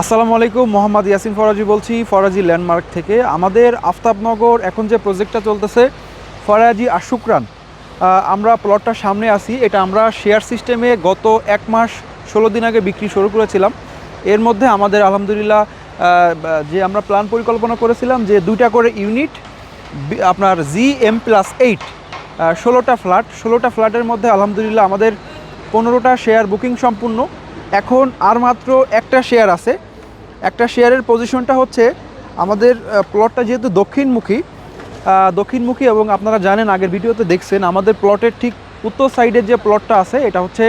আসসালামু আলাইকুম, মোহাম্মদ ইয়াসিন ফরাজি বলছি, ফরাজি ল্যান্ডমার্ক থেকে। আমাদের আফতাবনগর, এখন যে প্রজেক্টটা চলতেছে, ফরাজি আশুকরান আমরা প্লটটা সামনে আসি এটা আমরা শেয়ার সিস্টেমে গত এক মাস ষোলো দিন আগে বিক্রি শুরু করেছিলাম। এর মধ্যে আমাদের আলহামদুলিল্লাহ যে আমরা প্ল্যান পরিকল্পনা করেছিলাম যে দুইটা করে ইউনিট আপনার জি এম প্লাস এইট ষোলোটা ফ্ল্যাট ষোলোটা ফ্ল্যাটের মধ্যে আলহামদুলিল্লাহ আমাদের পনেরোটা শেয়ার বুকিং সম্পূর্ণ। এখন আর মাত্র একটা শেয়ার আছে। একটা শেয়ারের পজিশনটা হচ্ছে আমাদের প্লটটা যেহেতু দক্ষিণমুখী দক্ষিণমুখী এবং আপনারা জানেন, আগের ভিডিওতে দেখছেন, আমাদের প্লটের ঠিক উত্তর সাইডের যে প্লটটা আছে, এটা হচ্ছে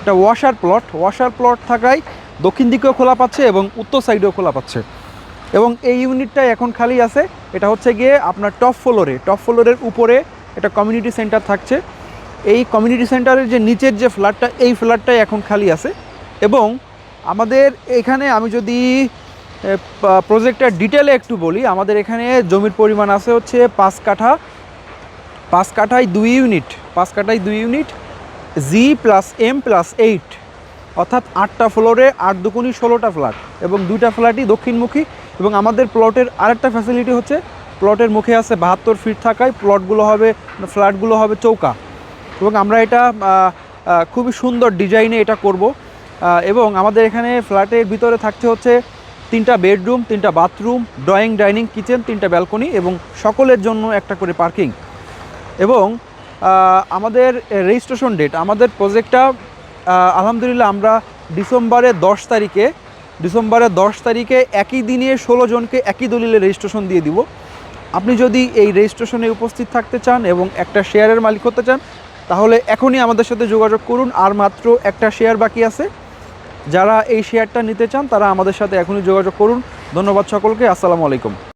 একটা ওয়াশার প্লট ওয়াশার প্লট থাকায় দক্ষিণ দিকেও খোলা পাচ্ছে এবং উত্তর সাইডেও খোলা পাচ্ছে। এবং এই ইউনিটটা এখন খালি আছে। এটা হচ্ছে গিয়ে আপনার টপ ফ্লোরে টপ ফ্লোরের উপরে এটা কমিউনিটি সেন্টার থাকছে। এই কমিউনিটি সেন্টারের যে নিচের যে ফ্ল্যাটটা এই ফ্ল্যাটটাই এখন খালি আছে। এবং আমাদের এখানে আমি যদি প্রজেক্টের ডিটেলে একটু বলি, আমাদের এখানে জমির পরিমাণ আছে হচ্ছে পাঁচ কাঠা। পাঁচ কাঠায় দুই ইউনিট পাঁচ কাঠায় দুই unit G plus M plus eight অর্থাৎ আটটা ফ্লোরে আট দুকুনি ষোলোটা ফ্ল্যাট এবং দুইটা ফ্ল্যাটই দক্ষিণমুখী এবং আমাদের প্লটের আরেকটা ফ্যাসিলিটি হচ্ছে প্লটের মুখে আছে বাহাত্তর ফিট থাকায় প্লটগুলো হবে ফ্ল্যাটগুলো হবে চৌকা। এবং আমরা এটা খুবই সুন্দর ডিজাইনে এটা করব। এবং আমাদের এখানে ফ্ল্যাটের ভিতরে থাকছে হচ্ছে তিনটা বেডরুম তিনটা বাথরুম ড্রয়িং ডাইনিং কিচেন তিনটা ব্যালকনি এবং সকলের জন্য একটা করে পার্কিং এবং আমাদের রেজিস্ট্রেশন ডেট আমাদের প্রজেক্টটা আলহামদুলিল্লাহ আমরা ডিসেম্বরের দশ তারিখে, ডিসেম্বরের দশ তারিখে একই দিনে ষোলো জনকে একই দলিলে রেজিস্ট্রেশন দিয়ে দিব। আপনি যদি এই রেজিস্ট্রেশনে উপস্থিত থাকতে চান এবং একটা শেয়ারের মালিক হতে চান, তাহলে এখনই আমাদের সাথে যোগাযোগ করুন। আর মাত্র একটা শেয়ার বাকি আছে। যারা এই শেয়ারটা নিতে চান, তারা আমাদের সাথে এখনই যোগাযোগ করুন। ধন্যবাদ সকলকে, আসসালামু আলাইকুম।